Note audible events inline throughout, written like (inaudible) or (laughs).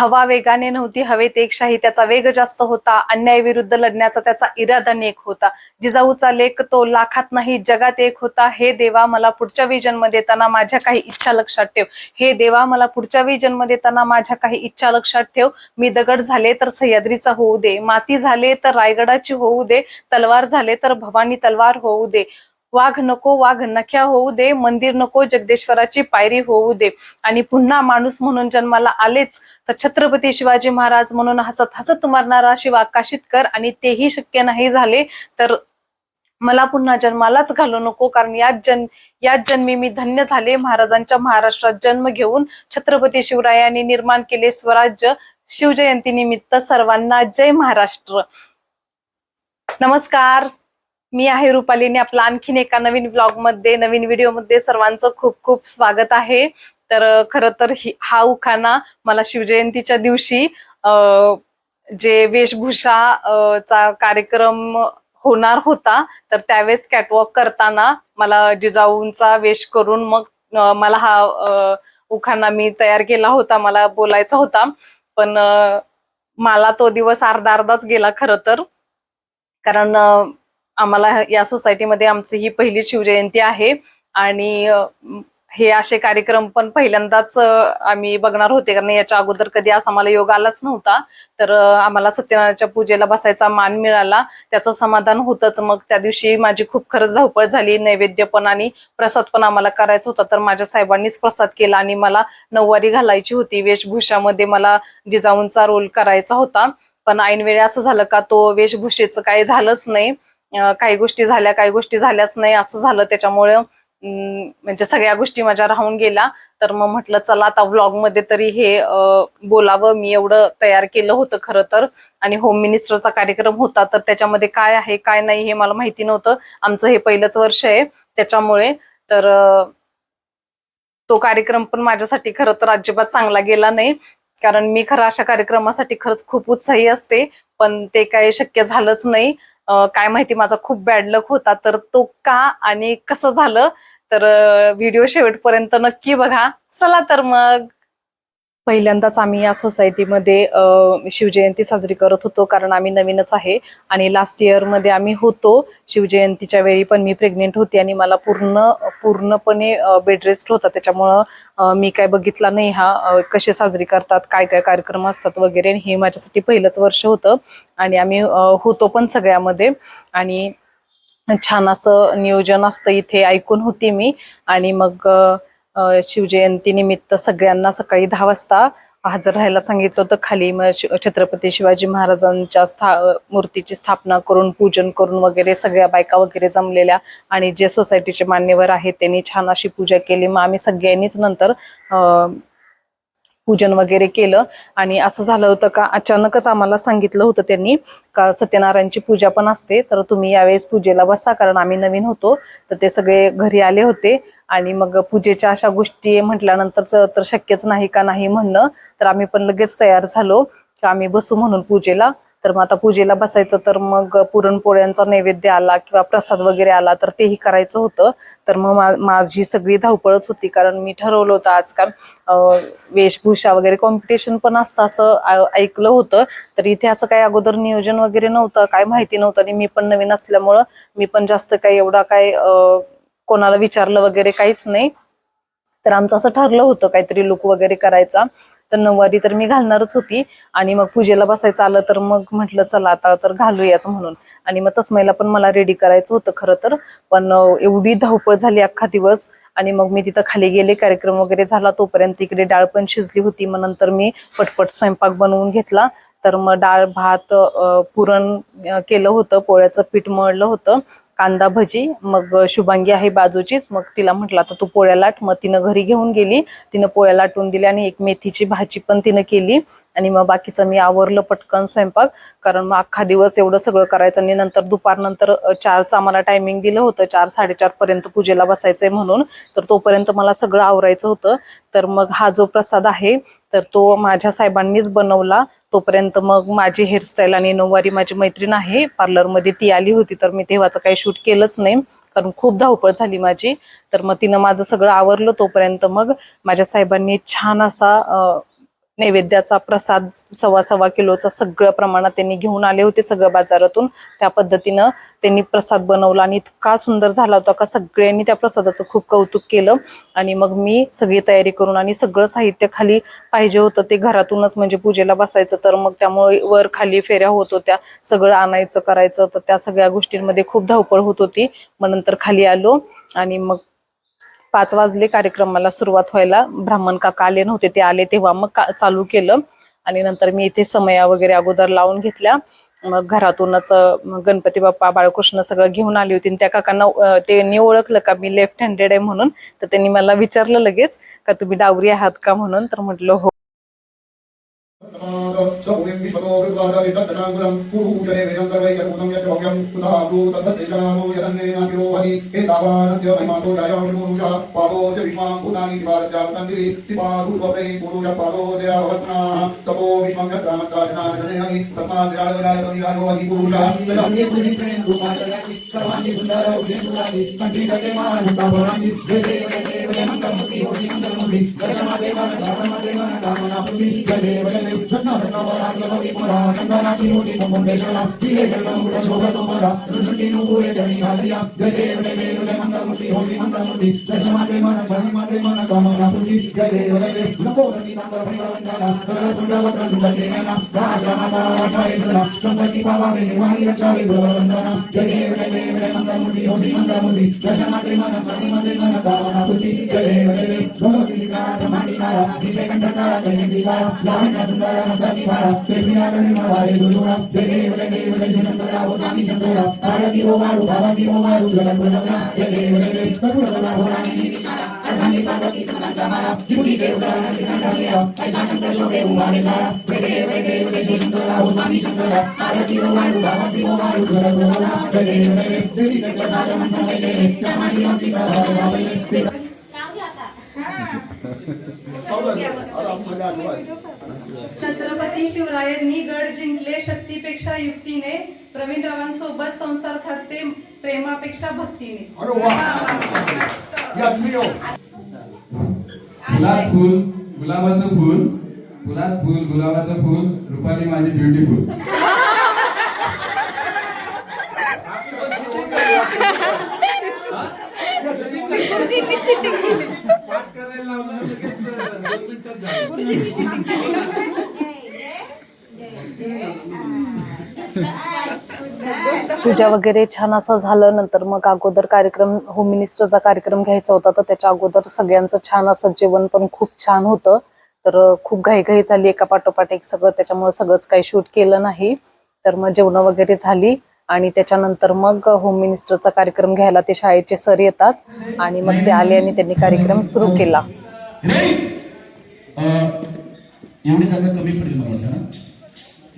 हवा वेगाने नव्हती हवेत एकशाही त्याचा वेग जास्त होता अन्याय विरुद्ध लढण्याचा त्याचा इरादा नेक होता. जिजाऊचा लेख तो लाखात नाही जगात एक होता. हे देवा मला पुढच्या विजन्म देताना माझ्या काही इच्छा लक्षात ठेव. हे देवा मला पुढच्या विजन्म देताना माझ्या काही इच्छा लक्षात ठेव. मी दगड झाले तर सह्याद्रीचा होऊ दे. माती झाले तर रायगडाची होऊ दे. तलवार झाले तर भवानी तलवार होऊ दे. वाघ नको वाघ नख्या होऊ दे मंदिर नको जगदेश्वराची पायरी होऊ दे. आणि पुन्हा माणूस म्हणून जन्माला आलेच तर छत्रपती शिवाजी महाराज म्हणून हसत हसत मरणारा शिवा आकाशित कर आणि तेही शक्य नाही झाले तर मला पुन्हा जन्मालाच घालू नको कारण याच जन याच जन्मी मी धन्य झाले. महाराजांच्या महाराष्ट्रात जन्म घेऊन छत्रपती शिवरायांनी निर्माण केले स्वराज्य. शिवजयंती निमित्त सर्वांना जय महाराष्ट्र. नमस्कार. मी आहे रुपालीने आपला आणखीन एका नवीन ब्लॉगमध्ये नवीन व्हिडिओमध्ये सर्वांचं खूप खूप स्वागत आहे. तर खरं तर हा उखाणा मला शिवजयंतीच्या दिवशी जे वेशभूषा चा कार्यक्रम होणार होता तर त्यावेळेस कॅटवॉक करताना मला जिजाऊंचा वेश करून मग मला हा उखाना उखाणा मी तयार केला होता मला बोलायचा होता. पण मला तो दिवस अर्धा अर्धाच गेला खरं तर. कारण आम्हाला या सोसायटीमध्ये आमची ही पहिली शिवजयंती आहे. आणि हे असे कार्यक्रम पण पहिल्यांदाच आम्ही बघणार होते. कारण याच्या अगोदर कधी असा आम्हाला योग आलाच नव्हता. तर आम्हाला सत्यनारायणाच्या पूजेला बसायचा मान मिळाला. त्याचं समाधान होतंच. मग त्या दिवशी माझी खूप खरंच धावपळ झाली. नैवेद्य पण आणि प्रसाद पण आम्हाला करायचा होता. तर माझ्या साहेबांनीच प्रसाद केला आणि मला नऊवारी घालायची होती. वेशभूषामध्ये मला जिजाऊंचा रोल करायचा होता. पण ऐनवेळी असं झालं का तो वेशभूषेचं काही झालंच नाही. काही गोष्टी झाल्या काही गोष्टी झाल्याच नाही असं झालं. त्याच्यामुळे म्हणजे सगळ्या गोष्टी माझ्या राहून गेल्या. तर मग म्हटलं चला आता व्लॉगमध्ये तरी हे बोलावं. मी एवढं तयार केलं होतं खरं तर. आणि होम मिनिस्टरचा कार्यक्रम होता. तर त्याच्यामध्ये काय आहे काय नाही हे मला माहिती नव्हतं. आमचं हे पहिलंच वर्ष आहे. त्याच्यामुळे तर तो कार्यक्रम पण माझ्यासाठी खरं तर अजिबात चांगला गेला नाही. कारण मी खरं अशा कार्यक्रमासाठी खरंच खूप उत्साही असते. पण ते काही शक्य झालंच नाही. काय माहिती माझा खूप बॅड लक होता तर तो का आणि कसं झालं? तर व्हिडिओ शेवटपर्यंत नक्की बघा. चला तर मग. पहिल्यांदाच आम्ही या सोसायटीमध्ये शिवजयंती साजरी करत होतो कारण आम्ही नवीनच आहे. आणि लास्ट इयरमध्ये आम्ही होतो. शिवजयंतीच्या वेळी पण मी प्रेग्नेंट होती आणि मला पूर्ण पूर्णपणे बेड रेस्ट होता. त्याच्यामुळं मी काय बघितला नाही हा कसे साजरी करतात काय काय कार्यक्रम असतात वगैरे. हे माझ्यासाठी पहिलंच वर्ष होतं. आणि आम्ही होतो पण सगळ्यामध्ये. आणि छान असं नियोजन असतं इथे ऐकून होती मी. आणि मग शिवजयंतीनिमित्त सगळ्यांना सकाळी दहा वाजता हजर राहायला सांगितलं होतं. खाली मग शि- छत्रपती शिवाजी महाराजांच्या स्था मूर्तीची स्थापना करून पूजन करून वगैरे सगळ्या बायका वगैरे जमलेल्या आणि जे सोसायटीचे मान्यवर आहेत त्यांनी छान अशी पूजा केली. मग आम्ही सगळ्यांनीच नंतर पूजन वगैरे केलं. आणि असं झालं होतं का अचानकच आम्हाला सांगितलं होतं त्यांनी का सत्यनारायणची पूजा पण असते तर तुम्ही यावेळेस पूजेला बसा कारण आम्ही नवीन होतो. तर ते सगळे घरी आले होते. आणि मग पूजेच्या अशा गोष्टी म्हटल्यानंतर तर शक्यच नाही का नाही म्हणणं. तर आम्ही पण लगेच तयार झालो. की आम्ही बसू म्हणून पूजेला. तर मग आता पूजेला बसायचं तर मग पुरणपोळ्यांचा नैवेद्य आला किंवा प्रसाद वगैरे आला तर तेही करायचं होतं. तर मग माझी सगळी धावपळच होती कारण मी ठरवलं होतं आजकाल वेशभूषा वगैरे कॉम्पिटिशन पण असतं असं ऐकलं होतं. तर इथे असं काही अगोदर नियोजन वगैरे नव्हतं काय माहिती नव्हतं आणि मी पण नवीन असल्यामुळं मी पण जास्त काही एवढा काय कोणाला विचारलं वगैरे काहीच नाही. तर आमचं असं ठरलं होतं काहीतरी लुक वगैरे करायचा. तर नऊवारी तर मी घालणारच होती. आणि मग पूजेला बसायचं आलं तर मग म्हटलं चला आता तर घालूयाच म्हणून. आणि मग तसमयला पण मला रेडी करायचं होतं खरं तर. पण एवढी धावपळ झाली अख्खा दिवस. आणि मग मी तिथं खाली गेले कार्यक्रम वगैरे झाला तोपर्यंत इकडे डाळ पण शिजली होती. मग नंतर मी पटपट स्वयंपाक बनवून घेतला. तर मग डाळ भात पुरण केलं होतं. पोळ्याचं पीठ मळलं होतं. कांदा भजी मग शुभांगी आहे बाजूचीच. मग तिला म्हटलं आता तू पोळ्या लाट. मग तिनं घरी घेऊन गेली. तिनं पोळ्या लाटून दिल्या आणि एक मेथीची भाजी पण तिनं केली. आणि मग बाकीचं मी आवरलं पटकन स्वयंपाक. कारण मग अख्खा दिवस एवढं सगळं करायचं आणि नंतर दुपारनंतर चारचं आम्हाला टायमिंग दिलं होतं. चार साडेचार पर्यंत पूजेला आहे म्हणून. तर तोपर्यंत मला सगळं आवरायचं होतं. तर मग हा जो प्रसाद आहे तर तो माझ्या साहेबांनीच बनवला. तोपर्यंत मग माझी हेअरस्टाईल आणि नऊवारी माझी मैत्रीण आहे. पार्लरमध्ये ती आली होती तर मी तेव्हाचं काही शूट केलंच नाही. कारण खूप धावपळ झाली माझी. तर मग तिनं माझं सगळं आवरलं. तोपर्यंत मग माझ्या साहेबांनी छान असा नैवेद्याचा प्रसाद सव्वा सव्वा किलोचा सगळं प्रमाणात त्यांनी घेऊन आले होते सगळं बाजारातून. त्या पद्धतीनं त्यांनी प्रसाद बनवला आणि इतका सुंदर झाला होता का सगळ्यांनी त्या प्रसादाचं खूप कौतुक केलं. आणि मग मी सगळी तयारी करून आणि सगळं साहित्य खाली पाहिजे होतं ते घरातूनच म्हणजे पूजेला बसायचं. तर मग त्यामुळे वर खाली फेऱ्या होत होत्या सगळं आणायचं करायचं. तर त्या सगळ्या गोष्टींमध्ये खूप धावपळ होत होती. मग नंतर खाली आलो आणि मग पाच वाजले कार्यक्रमाला सुरुवात व्हायला. ब्राह्मण काका आले नव्हते ते आले तेव्हा मग का- चालू केलं. आणि नंतर मी इथे समया वगैरे अगोदर लावून घेतल्या. मग घरातूनच गणपती बाप्पा बाळकृष्ण सगळं घेऊन आली होती. आणि त्या काकांना त्यांनी ओळखलं का मी लेफ्ट हँडेड आहे म्हणून. तर त्यांनी मला विचारलं लगेच का तुम्ही डावरी आहात का? म्हणून. तर म्हटलं हो. सौर्यं विश्वतो कृत्वादविष्टदशाङ्कुलं पूषये वेदं यच्च भव्यं कुतः यदन्नेनातिरोहति महिमातो पुरुषः पारोस्य विश्वां भूतानि पुरुषः पारोस्य अवत्नाः तपो विश्वं हरि पुरुषः सर्वाणि कण्ठीकटे देव रत्नारत्नावराज्य भवि पुरा चन्दनाक्षि मूर्ति मुकुन्देश्वरा धीरे जगदमुकुट शोभतोमरा रुजुति नुपुरे जनि हालिया जय देव जय देव जय मङ्गलमूर्ति होरि मङ्गलमूर्ति दशमादेव नगामदेव नगामनापुर्ति जय देव जय देव नमो रतिनाम्बर परिवन्दना सकल सुन्दरवत्र सुन्दरतेना राजमाता राठायेश्वरा सम्पत्ति पावावे निर्वाणि रक्षावे सर्ववन्दना जय देव जय देव जय मङ्गलमूर्ति होरि मङ्गलमूर्ति दशमाते मन स्वामी मते मन कामनापुर्ति जय देव जय देव भगवती काळा ब्रह्मांडी काळा विषय कंठ काळा दैनिक काळा लावण्या सुंदर मस्तानी काळा प्रेमिया गणी माळे दुजुळा जय देव जय देव जय जय शंकरा ओ स्वामी शंकरा आरती ओ वाळू भावती ओ वाळू जगत प्रदवला जय देव जय देव प्रभुदला घोडाने निशाळा अर्धांगी पार्वती सणांचा माळा त्रिपुटी देव काळा श्रीकांता मेळा ऐसा शंकर शोभे उमारे काळा जय देव जय देव जय जय शंकरा ओ स्वामी शंकरा आरती ओ वाळू भावती ओ वाळू जगत प्रदवला जय देव जय देव देवी जय प्रसाद मंत्र जय देव समाधी आमची करा छत्रपती शिवरायांनी गड जिंकले शक्तीपेक्षा युक्तीने. प्रवीण रावांसोबत संसार थाटते प्रेमापेक्षा भक्तीने. फुलात फुल गुलाबाचं फुल फुलात फुल गुलाबाचं फुल रुपाली माझी ब्युटीफुल (laughs) पूजा वगैरे छान असं झालं. नंतर मग अगोदर कार्यक्रम होम मिनिस्टरचा कार्यक्रम घ्यायचा होता. तर त्याच्या अगोदर सगळ्यांचं छान असं जेवण पण खूप छान होतं. तर खूप घाईघाई झाली. एका पाठोपाठ एक सगळं त्याच्यामुळे सगळंच काही शूट केलं नाही. तर मग जेवण वगैरे झाली. आणि त्याच्यानंतर मग होम मिनिस्टरचा कार्यक्रम घ्यायला ते शाळेचे सर येतात. आणि मग ते आले आणि त्यांनी कार्यक्रम सुरू केला. एवढी जागा कमी पडेल मला.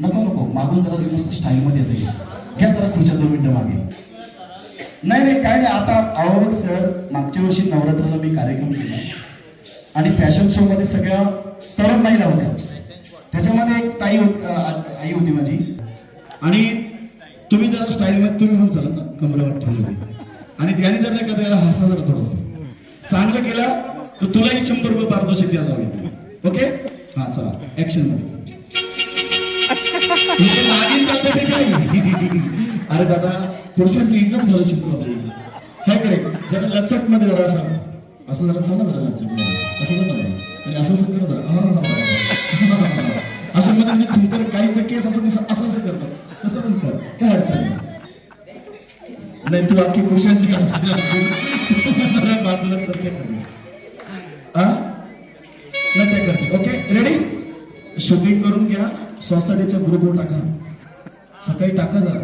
नको नको. मागून जरा मस्त स्टाईलमध्ये येते घ्या जरा खुर्च्या दोन मिनिटं मागे. नाही नाही काय नाही. आता अहो सर मागच्या वर्षी नवरात्राला मी कार्यक्रम केला. आणि फॅशन शो मध्ये सगळ्या तरुण महिला होत्या. त्याच्यामध्ये एक ताई होती आई होती माझी. आणि तुम्ही जरा स्टाईलमध्ये तुम्ही पण चला ना कमरावर ठेवलं आणि त्याने जर नाही का त्याला हसा जरा थोडंसं. चांगलं केलं तर तुलाही शंभर रुपये पारितोषिक द्यायला लागेल. ओके? हा चला. ऍक्शनमध्ये. (laughs) चालतं अरे दादा पुरुषांची इज्जत झालं शिकतो आपल्याला काय करे जरा लचकमध्ये जरा असं. असं जरा चाललं जरा लचकमध्ये असं जरा. आणि असं असं कर जरा. हा. (laughs) असं मध्ये मी थुंकर काहीच केस असं असं असं करतात तसं म्हणतात काय अडचण नाही तू अख्खी पुरुषांची काळजी बाजूला सत्य करते हा नाही ते करते ओके रेडी शूटिंग करून घ्या स्वस्ताडीच्या ग्रुपवर टाका सकाळी टाका जरा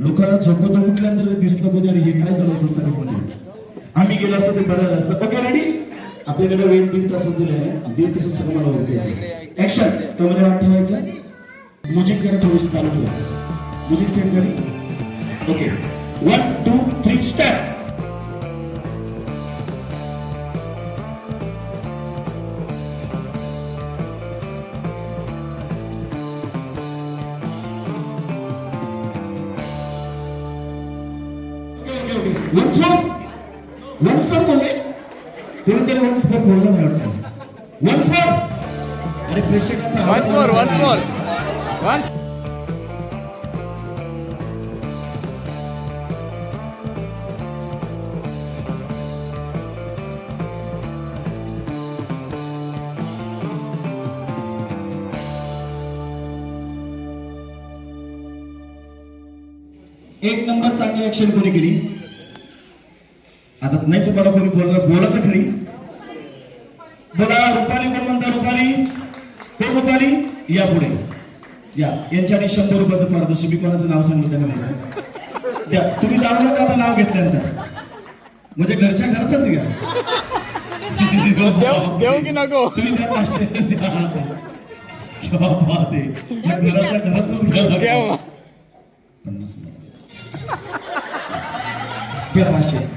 लोकांना झोपतो उठल्यानंतर दिसलं म्हणजे हे काय झालं असं सगळं आम्ही गेलो असतो ते बरं असतं ओके रेडी आपल्याकडे वेळ तीन तास दिले आहे दीड तास सगळं मला ऍक्शन कॅमेरा हात म्युझिक जरा थोडीशी चालू ठेवा म्युझिक सेट झाली okay one two three start once more once बोलले कोणीतरी बोललं वाटतं प्रेक्षकांचा Once more, once more. Once. एक नंबर चांगली ऍक्शन कोणी केली? आता नाही तुम्हाला कोणी बोललं बोला तर खरी बोला रुपाली कोण म्हणता रुपाली? कोण रुपाली? या पुढे. या. यांच्याकडे शंभर रुपयाचं पारितोषिक मी कोणाचं नाव सांगितलं त्यांना द्यायचं द्या तुम्ही जाऊ नका आता नाव घेतल्यानंतर. म्हणजे घरच्या घरातच घ्या (laughs) की नको. तुम्ही त्या पाचशे घरातल्या घरातच पन्नास पाचशे.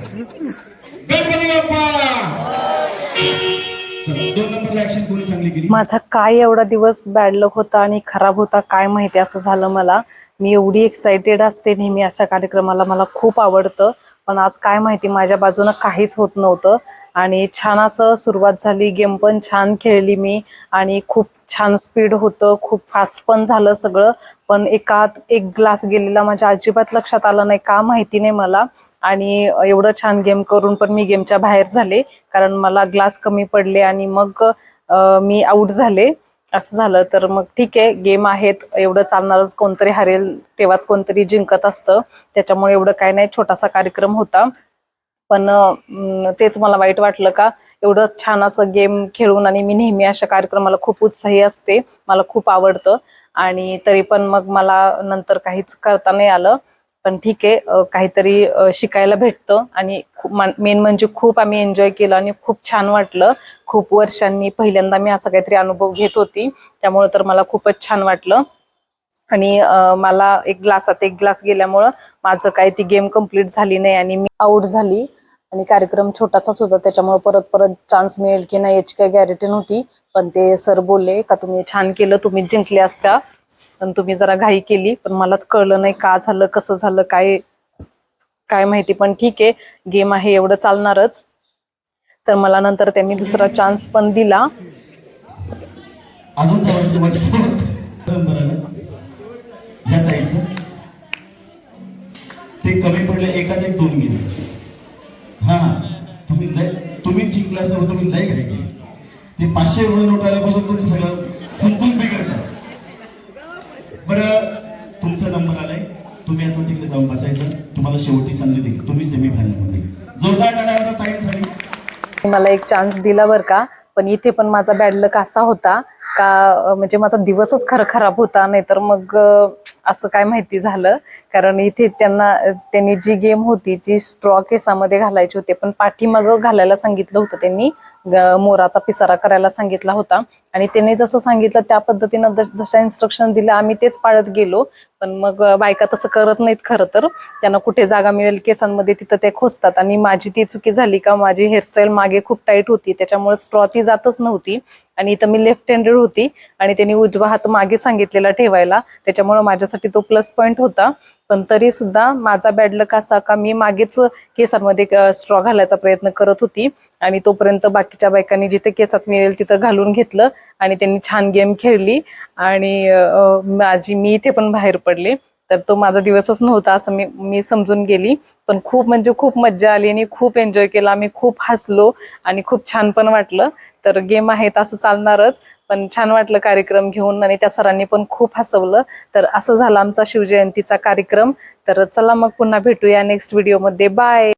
चांगली गेली? माझा काय एवढा दिवस बॅड लक होता आणि खराब होता काय माहिती असं झालं मला. मी एवढी एक्साइटेड असते नेहमी अशा कार्यक्रमाला. मला खूप आवडतं. पण आज काय माहिती माझ्या बाजूनं काहीच होत नव्हतं. आणि छान असं सुरुवात झाली. गेम पण छान खेळली मी. आणि खूप छान स्पीड होतं. खूप फास्ट पण झालं सगळं. पण एकात एक ग्लास गेलेला माझ्या अजिबात लक्षात आलं नाही. का माहिती नाही मला. आणि एवढं छान गेम करून पण मी गेमच्या बाहेर झाले. कारण मला ग्लास कमी पडले आणि मग मी आऊट झाले. असं झालं तर मग ठीक आहे गेम आहेत एवढं चालणारच कोणतरी हरेल तेव्हाच कोणतरी जिंकत असतं. त्याच्यामुळे एवढं काय नाही छोटासा कार्यक्रम होता. पण तेच मला वाईट वाटलं का एवढं छान असं गेम खेळून आणि मी नेहमी अशा कार्यक्रमाला खूप उत्साही असते. मला खूप आवडतं. आणि तरी पण मग मला नंतर काहीच करता नाही आलं. पण ठीक आहे काहीतरी शिकायला भेटतं. आणि मेन म्हणजे खूप आम्ही एन्जॉय केलं आणि खूप छान वाटलं. खूप वर्षांनी पहिल्यांदा मी असा काहीतरी अनुभव घेत होती. त्यामुळं तर मला खूपच छान वाटलं. आणि मला एक ग्लासात एक ग्लास गेल्यामुळं माझं काही ती गेम कंप्लीट झाली नाही आणि मी आऊट झाली. आणि कार्यक्रम छोटासाच होता त्याच्यामुळे परत परत चान्स मिळेल की नाही याची काही गॅरंटी नव्हती. पण ते सर बोलले का तुम्ही छान केलं तुम्ही जिंकले असता. पण तुम्ही जरा घाई केली पण मलाच कळलं नाही का झालं कसं झालं काय काय माहिती पण ठीक आहे गेम आहे एवढं चालणारच. तर मला नंतर त्यांनी दुसरा चान्स पण दिला. ते कमी पडले एकात एक दोन गेले. हा तुम्ही लय तुम्ही जिंकला असं तुम्ही लय घाई ते पाचशे रुपये नोट आल्यापासून तुमचं सगळं संपून बिघड बरं तुमचा नंबर आलाय. तुम्ही आता तिकडे जाऊन बसायचं. तुम्हाला शेवटी संधी देईल तुम्ही सेमीफायनलमध्ये. जोरदार टाळ्या ताईसाठी मला एक चान्स दिला बरं का? पण इथे पण माझा बॅड लक असा होता का अं, म्हणजे माझा दिवसच खरं खराब होता नाहीतर मग अं, असं काय माहिती झालं. कारण इथे त्यांना त्यांनी जी गेम होती जी स्ट्रॉ केसामध्ये घालायची होती पण पाठीमागं घालायला सांगितलं होतं त्यांनी. मोराचा पिसारा करायला सांगितला होता. आणि त्यांनी जसं सांगितलं त्या पद्धतीनं जशा इन्स्ट्रक्शन दिल्या आम्ही तेच पाळत गेलो. पण मग बायका तसं करत नाहीत खरं तर. त्यांना कुठे जागा मिळेल केसांमध्ये तिथं ते खोसतात. आणि माझी ती चुकी झाली का माझी हेअरस्टाईल मागे खूप टाईट होती. त्याच्यामुळे स्ट्रॉ ती जातच नव्हती. आणि इथं मी लेफ्ट हँडेड होती. आणि त्यांनी उजवा हात मागे सांगितलेला ठेवायला. त्याच्यामुळे माझ्यासाठी तो प्लस पॉईंट होता. पण तरी सुद्धा माझा बॅड लक असा का मी मागेच केसांमध्ये स्ट्रॉ घालायचा प्रयत्न करत होती. आणि तोपर्यंत बाकीच्या बायकांनी जिथे केसात मिळेल तिथं घालून घेतलं आणि त्यांनी छान गेम खेळली. आणि माझी मी इथे पण बाहेर पडले. तर तो माझा दिवसच नव्हता असं मी मी समजून गेली. पण खूप म्हणजे खूप मज्जा आली आणि खूप एन्जॉय केला. आम्ही खूप हसलो आणि खूप छान पण वाटलं. तर गेम आहे असं चालणारच पण छान वाटलं कार्यक्रम घेऊन आणि त्या सरांनी पण खूप हसवलं. तर असं झालं आमचा शिवजयंतीचा कार्यक्रम. तर चला मग पुन्हा भेटूया नेक्स्ट व्हिडिओमध्ये बाय